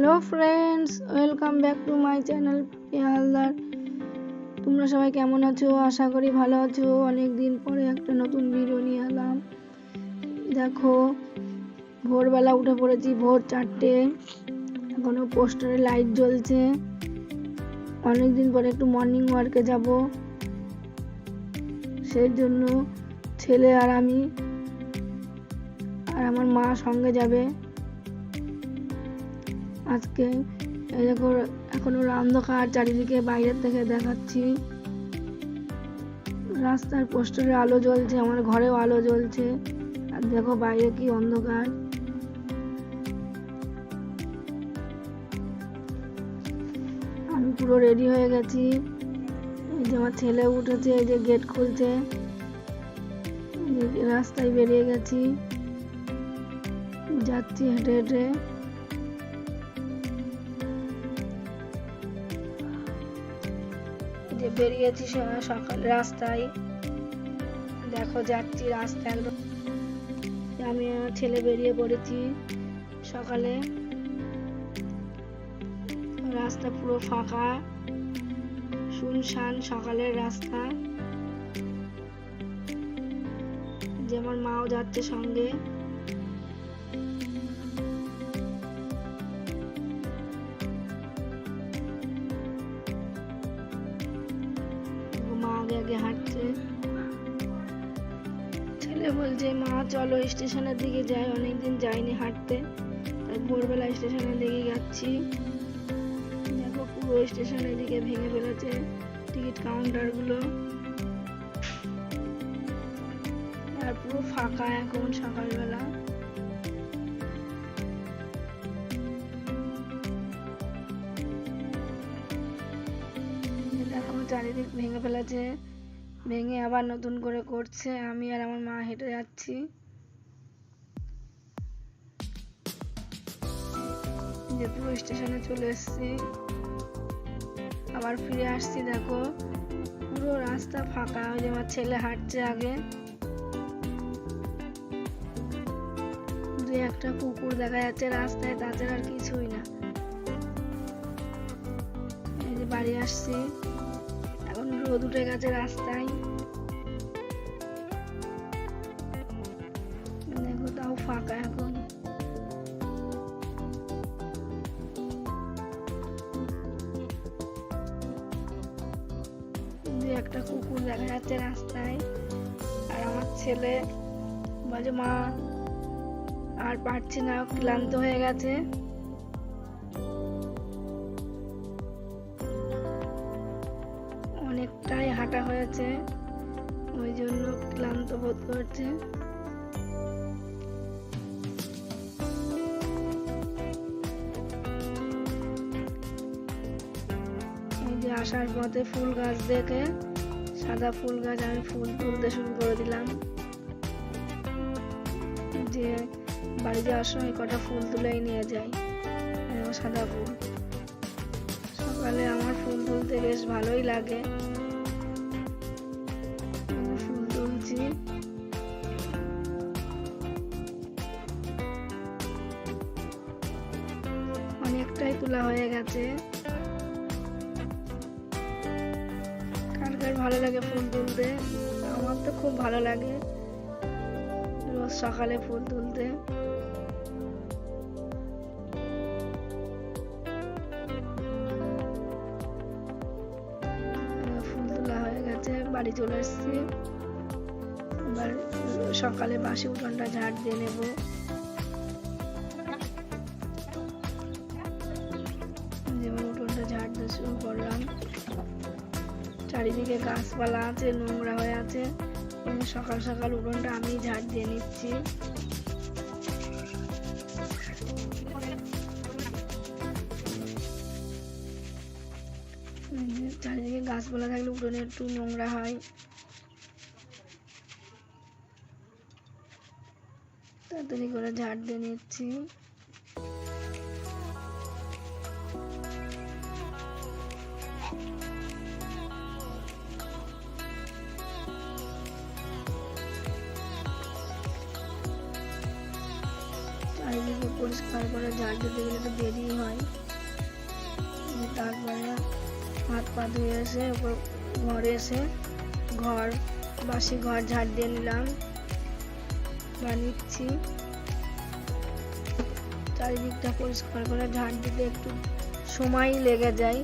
Hello friends welcome back to my channel Haldar তোমরা সবাই কেমন আছো? আশা করি ভালো আছো। অনেক দিন পরে একটা নতুন ভিডিও নিয়ে এলাম। দেখো, ভোরবেলা উঠে পড়েছি ভোর চারটে। এখনও পোস্টারে লাইট জ্বলছে। অনেক দিন পরে একটু মর্নিং ওয়ার্কে যাব। সেই জন্য ছেলে আর আমি আর আমার মা সঙ্গে যাবে। আজকে এখনও অন্ধকার, চারিদিকে বাইরের থেকে দেখাচ্ছি। রাস্তার পোস্টারে আলো জ্বলছে, আমার ঘরেও আলো জ্বলছে। আর দেখো বাইরে কি অন্ধকার। আমি পুরো রেডি হয়ে গেছি। এই যে আমার ছেলে উঠেছে, এই যে গেট খুলছে। রাস্তায় বেরিয়ে গেছি। যাচ্ছি হেঁটে হেঁটে। যে বেরিয়েছি সকাল, রাস্তায়। দেখো, যাচ্ছি রাস্তা একদম আমি আমার ছেলে বেরিয়ে পড়েছি সকালে। রাস্তা পুরো ফাঁকা। শুনশান সকালের রাস্তা। যেমন মাও যাচ্ছে সঙ্গে। আগে হাঁটছে ছেলে বলছে, মা, চলো স্টেশনের দিকে যাই, অনেকদিন যাইনি হাঁটতে। তাই ভোরবেলা স্টেশনের দিকে যাচ্ছি। দেখো, পুরো স্টেশনের দিকে ভেঙে ফেলেছে টিকিট কাউন্টারগুলো। আর পুরো ফাঁকা এখন সকালবেলা। চারিদিক ভেঙে ফেলেছে। ভেঙে আবার নতুন করে করছে, আমি আর আমার মা হেঁটে যাচ্ছি। যে পুরো স্টেশনে চলে এসছি। আবার ফিরে আসছি, দেখো। পুরো রাস্তা ফাঁকা, ওই যে আমার ছেলে হাঁটছে আগে। দু একটা কুকুর দেখা যাচ্ছে রাস্তায়, তাছাড়া আর কিছুই না। এই যে বাড়ি আসছি। রোদ উঠে গেছে রাস্তায়। দেখো, তাও ফাঁকা এখন। একটা কুকুর দেখা যাচ্ছে রাস্তায়, আর আমার ছেলে বলছে মা, আর পারছি না, ক্লান্ত হয়ে গেছে। অনেকটাই হাঁটা হয়েছে। ওই জন্য ক্লান্ত বোধ করছে। আসার পথে ফুল গাছ দেখে, সাদা ফুল গাছ আমি ফুল তুলতে শুরু করে দিলাম। যে বাড়ি যাওয়ার সময় কটা ফুল তুলেই নিয়ে যাই সাদা ফুল। সকালে আমার ফুল তুলতে বেশ ভালোই লাগে। অনেকটাই তোলা হয়ে গেছে। কার কার ভালো লাগে ফুল তুলতে? আমার তো খুব ভালো লাগে। রোজ সকালে ফুল তুলতে। ফুল তোলা হয়ে গেছে, বাড়ি চলে এসেছি। এবার সকালে বাসি উঠোনটা ঝাড় দিয়ে নেব। চারিদিকে গাছপালা আছে, নোংরা হয়ে আছে। সকাল সকাল উঠোনটা আমি ঝাড় দিয়ে নিচ্ছি। চারিদিকে গাছপালা থাকলে উঠোনে একটু নোংরা হয়। তাড়াতাড়ি করে ঝাড় দিয়ে নিচ্ছি। পরিষ্কার করে ঝাড় দিতে গেলে তো দেরি হয়। তারপরে হাত পা ধুয়ে এসে ঘরে এসে ঘর, বাসি ঘর ঝাড় দিয়ে নিলাম। বা নিচ্ছি। চারিদিকটা পরিষ্কার করে ঝাড় দিতে একটু সময় লেগে যায়।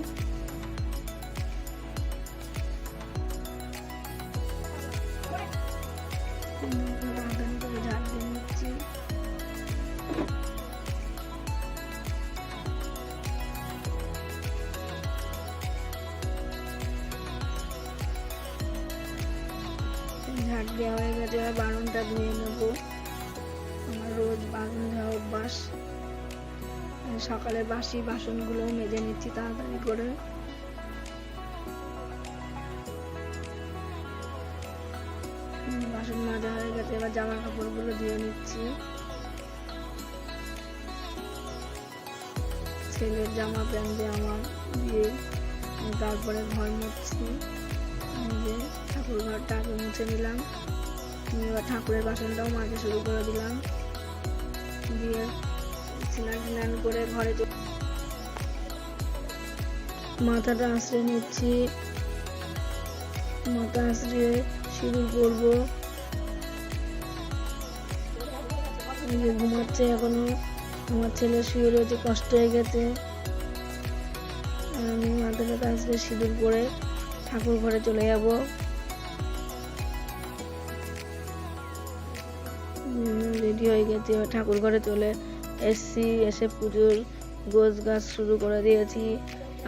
ঝাড় দিয়ে নিচ্ছি। দেওয়া হয়ে গেছে এবার বারণটা ধুয়ে নেব। আমার রোজ বাসন ধোয়া অভ্যাস সকালে বাসি বাসনগুলো মেজে নিচ্ছি তাড়াতাড়ি করে। বাসন মাজা হয়ে গেছে, এবার জামা কাপড়গুলো ধুয়ে নিচ্ছি। ছেলের জামা প্যান্ট আমার দিয়ে তারপরে ঘর মুছছি। যে ঠাকুর ঘরটা আগে মুছে নিলাম। এবার ঠাকুরের বাসনটাও মাজা শুরু করে দিলাম। দিয়ে স্নান স্নান করে ঘরে মাথাটা আশ্রয় নিচ্ছি। মাথা আশ্রয়ে সিঁদুর করব। ঘুমাচ্ছে এখনও। আমার ছেলে শুয়ে রয়েছে, কষ্ট হয়ে গেছে। আমি মাথাটা আশ্রয়ে সিঁদুর করে ঠাকুর ঘরে চলে যাব। হয়ে গেছি ঠাকুর ঘরে চলে এসছি, এসে পুজোর গোছ গাছ শুরু করে দিয়েছি।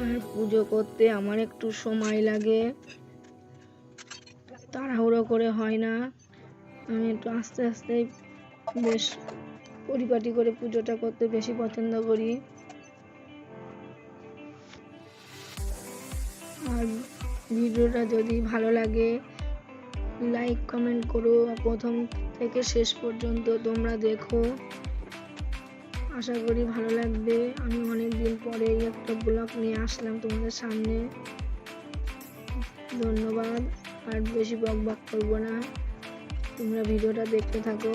আর পুজো করতে আমার একটু সময় লাগে। তাড়াহুড়ো করে হয় না। আমি একটু আস্তে আস্তে বেশ পরিপাটি করে পুজোটা করতে বেশি পছন্দ করি। আর ভিডিওটা যদি ভালো লাগে লাইক কমেন্ট করো। প্রথম থেকে শেষ পর্যন্ত তোমরা দেখো। আশা করি ভালো লাগবে। আমি অনেক দিন পরে একটা ব্লগ নিয়ে আসলাম তোমাদের সামনে। ধন্যবাদ। আর বেশি বক বক করব না। তোমরা ভিডিওটা দেখতে থাকো।